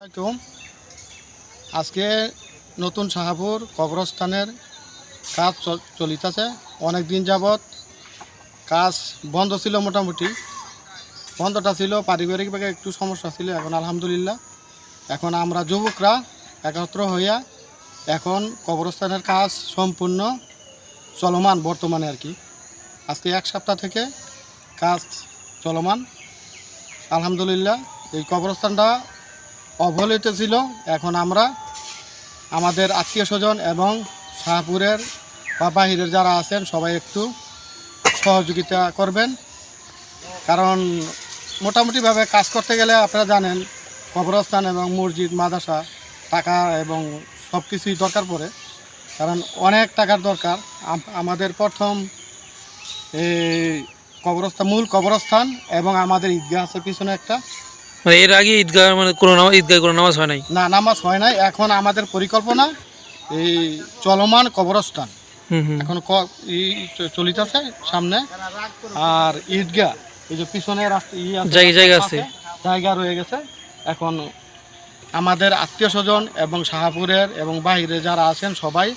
আলাইকুম। আজকে নতুন শাহাপুর কবরস্থানের কাজ চল- চলিতেছে। অনেক দিন যাবৎ কাজ বন্ধ ছিল মোটামুটি। বন্ধটা ছিল পারিবারিকভাবে একটু সমস্যা ছিল, এখন আলহামদুলিল্লাহ। এখন আমরা যুবকরা একত্র হইয়া এখন কবরস্থানের কাজ সম্পূর্ণ চলমান বর্তমানে আর কি। আজকে এক সপ্তাহ থেকে কাজ চলমান। আলহামদুলিল্লাহ, এই কবরস্থানটা অবহেলিত ছিল। এখন আমরা আমাদের আত্মীয় স্বজন এবং শাহপুরের বা বাহিরের যারা আছেন, সবাই একটু সহযোগিতা করবেন। কারণ মোটামুটিভাবে কাজ করতে গেলে আপনারা জানেন, কবরস্থান এবং মসজিদ, মাদ্রাসা, টাকা এবং সব কিছুই দরকার পড়ে। কারণ অনেক টাকার দরকার। আমাদের প্রথম এই কবরস্থান মূল কবরস্থান এবং আমাদের ঈদগাহ আছে পিছনে একটা। মানে এর আগে ঈদগাহ মানে কোনো নামাজ ঈদগাহ কোনো নামাজ হয় নাই? না নামাজ হয় নাই। এখন আমাদের পরিকল্পনা এই চলমান কবরস্থান। এখন চলিতেছে সামনে। আর ঈদগাহ এই যে পিছনে জায়গা- আছে। জায়গা রয়ে গেছে। এখন আমাদের আত্মীয় স্বজন এবং শাহপুরের এবং বাইরে যারা আছেন সবাই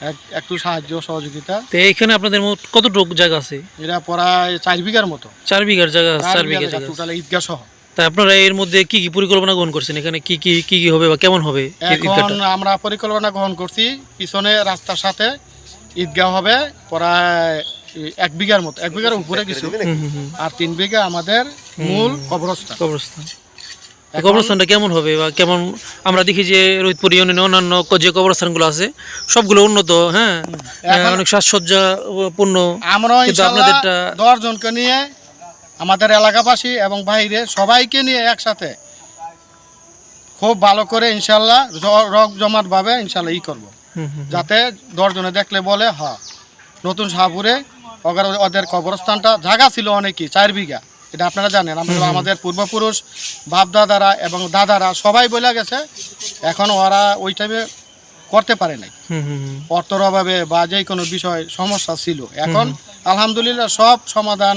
এক- একটু সাহায্য সহযোগিতা। তো এইখানে আপনাদের মোট কতটুকু জায়গা আছে? এরা প্রায় চার বিঘার মতো। চার বিঘার জায়গা চার বিঘা। টোটাল ঈদগাহ সহ। তা আপনারা এর মধ্যে কি কি পরিকল্পনা গ্রহণ করছেন? এখানে কি কি কি কি হবে বা কেমন হবে এখন আমরা পরিকল্পনা গ্রহণ করছি পিছনে রাস্তার সাথে ঈদগাহ হবে প্রায় এক বিঘার মতো এক বিঘার উপরে কিছু। আর তিন বিঘা আমাদের মূল কবরস্থান। কবরস্থান। কবরস্থানটা কেমন হবে বা কেমন আমরা দেখি যে রোহিতপুর ইউনিয়নে অন্যান্য ক- যে কবরস্থানগুলো আছে সবগুলো উন্নত হ্যাঁ? অনেক সাজসজ্জা পূর্ণ আমরা আপনাদেরটা- দশ জনকে নিয়ে আমাদের এলাকাবাসী এবং বাইরে সবাইকে নিয়ে একসাথে খুব ভালো করে ইনশাল্লাহ রক জমাট ভাবে ইনশাল্লাহ ই করব। যাতে দশজনে দেখলে বলে হ নতুন শাহপুরে ওদের ওদের কবরস্থানটা জায়গা ছিল অনেকই চার বিঘা। এটা আপনারা জানেন আমরা আমাদের পূর্বপুরুষ বাপ দাদারা এবং দাদারা সবাই বলে গেছে এখন ওরা ওই টাইমে করতে পারে নাই। অর্থর অভাবে বা যে কোনো বিষয় সমস্যা ছিল। এখন আলহামদুলিল্লাহ সব সমাধান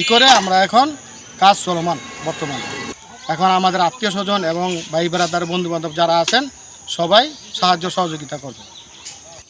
ই করে আমরা এখন কাজ চলমান বর্তমানে। এখন আমাদের আত্মীয় স্বজন এবং ভাই বেড়াদার বন্ধু বান্ধব যারা আছেন, সবাই সাহায্য সহযোগিতা করবে।